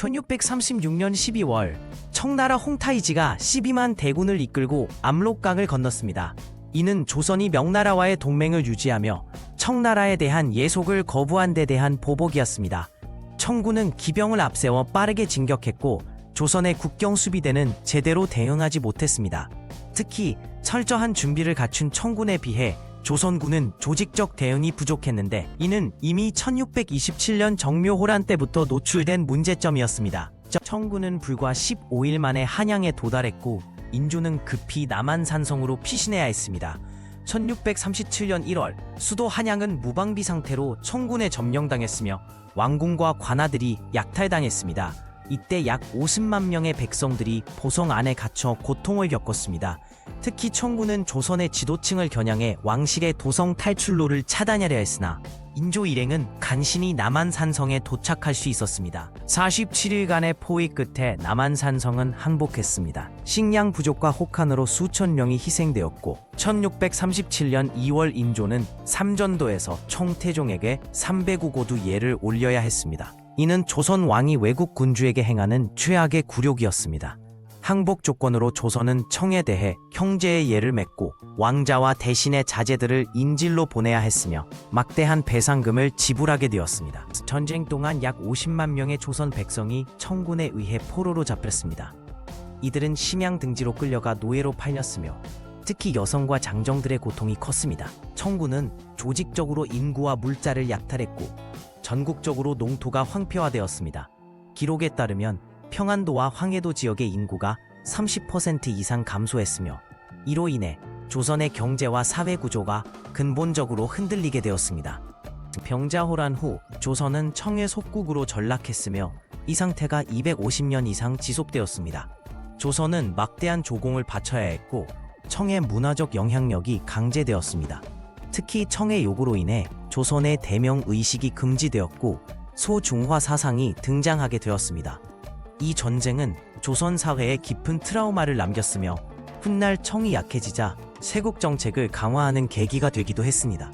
1636년 12월 청나라 홍타이지가 12만 대군을 이끌고 압록강을 건넜습니다. 이는 조선이 명나라와의 동맹을 유지하며 청나라에 대한 예속을 거부한 데 대한 보복이었습니다. 청군은 기병을 앞세워 빠르게 진격했고 조선의 국경 수비대는 제대로 대응하지 못했습니다. 특히 철저한 준비를 갖춘 청군에 비해 조선군은 조직적 대응이 부족했는데 이는 이미 1627년 정묘호란 때부터 노출된 문제점이었습니다. 청군은 불과 15일 만에 한양에 도달했고 인조는 급히 남한산성으로 피신해야 했습니다. 1637년 1월 수도 한양은 무방비 상태로 청군에 점령당했으며 왕궁과 관아들이 약탈당했습니다. 이때 약 50만 명의 백성들이 보성 안에 갇혀 고통을 겪었습니다. 특히 청군은 조선의 지도층을 겨냥해 왕실의 도성 탈출로를 차단하려 했으나 인조 일행은 간신히 남한산성에 도착할 수 있었습니다. 47일간의 포위 끝에 남한산성은 항복했습니다. 식량 부족과 혹한으로 수천 명이 희생되었고 1637년 2월 인조는 삼전도에서 청태종에게 300우고두 예를 올려야 했습니다. 이는 조선 왕이 외국 군주에게 행하는 최악의 굴욕이었습니다. 항복 조건으로 조선은 청에 대해 형제의 예를 맺고 왕자와 대신의 자제들을 인질로 보내야 했으며 막대한 배상금을 지불하게 되었습니다. 전쟁 동안 약 50만 명의 조선 백성이 청군에 의해 포로로 잡혔습니다. 이들은 심양 등지로 끌려가 노예로 팔렸으며 특히 여성과 장정들의 고통이 컸습니다. 청군은 조직적으로 인구와 물자를 약탈했고 전국적으로 농토가 황폐화되었습니다. 기록에 따르면 평안도와 황해도 지역의 인구가 30% 이상 감소했으며 이로 인해 조선의 경제와 사회 구조가 근본적으로 흔들리게 되었습니다. 병자호란 후 조선은 청의 속국으로 전락했으며 이 상태가 250년 이상 지속되었습니다. 조선은 막대한 조공을 바쳐야 했고 청의 문화적 영향력이 강제되었습니다. 특히 청의 요구로 인해 조선의 대명 의식이 금지되었고 소중화 사상이 등장하게 되었습니다. 이 전쟁은 조선 사회에 깊은 트라우마를 남겼으며 훗날 청이 약해지자 세국 정책을 강화하는 계기가 되기도 했습니다.